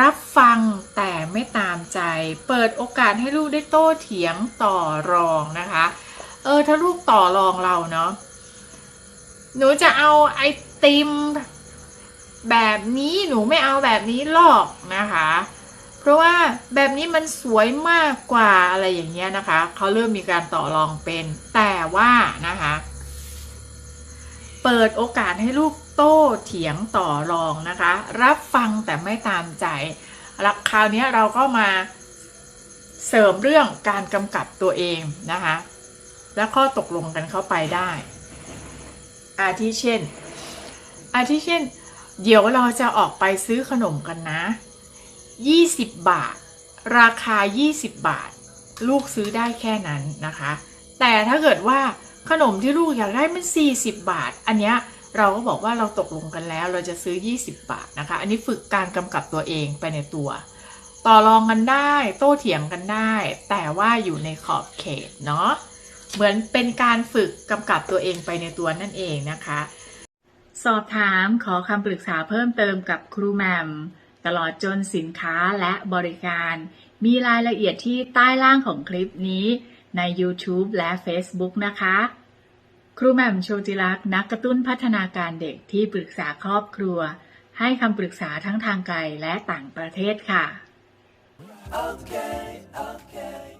รับฟังแต่ไม่ตามใจ เปิดโอกาสให้ลูกได้โต้เถียงต่อรองนะคะ เออถ้าลูกต่อรองเราเนาะหนูจะเอาไอติมแบบนี้หนูไม่เอาแบบนี้หรอกนะคะ เพราะว่าแบบนี้มันสวยมากกว่าอะไรอย่างเงี้ยนะคะ เขาเริ่มมีการต่อรองเป็นแต่ว่านะคะ เปิดโอกาสให้ลูกโต้เถียงต่อรองนะคะ รับฟังแต่ไม่ตามใจแล้วคราวนี้เราก็มาเสริมเรื่องการกำกับตัวเองนะคะ และข้อตกลงกันเข้าไปได้ อาทิเช่น อาทิเช่น เดี๋ยวเราจะออกไปซื้อขนมกันนะ 20 บาท ราคา 20 บาท ลูกซื้อได้แค่นั้นนะคะ แต่ถ้าเกิดว่า ขนมที่ลูกอยากได้มัน 40 บาท อันเนี้ยเราก็บอกว่าเราตกลงกันแล้ว เราจะซื้อ 20 บาทนะคะ อันนี้ฝึกการกำกับตัวเองไปในตัว ต่อรองกันได้ โต้เถียงกันได้ แต่ว่าอยู่ในขอบเขตเนาะ เหมือนเป็นการฝึกกำกับตัวเองไปในตัวนั่นเองนะคะ สอบถามขอคำปรึกษาเพิ่มเติมกับครูแหมมตลอดจนสินค้าและบริการ มีรายละเอียดที่ใต้ล่างของคลิปนี้ใน YouTube และ Facebook นะคะ ครูแหม่มโชติลักษณ์นักกระตุ้นพัฒนาการเด็กที่ปรึกษาครอบครัว ให้คำปรึกษาทั้งทางไกลและต่างประเทศค่ะ Okay, okay.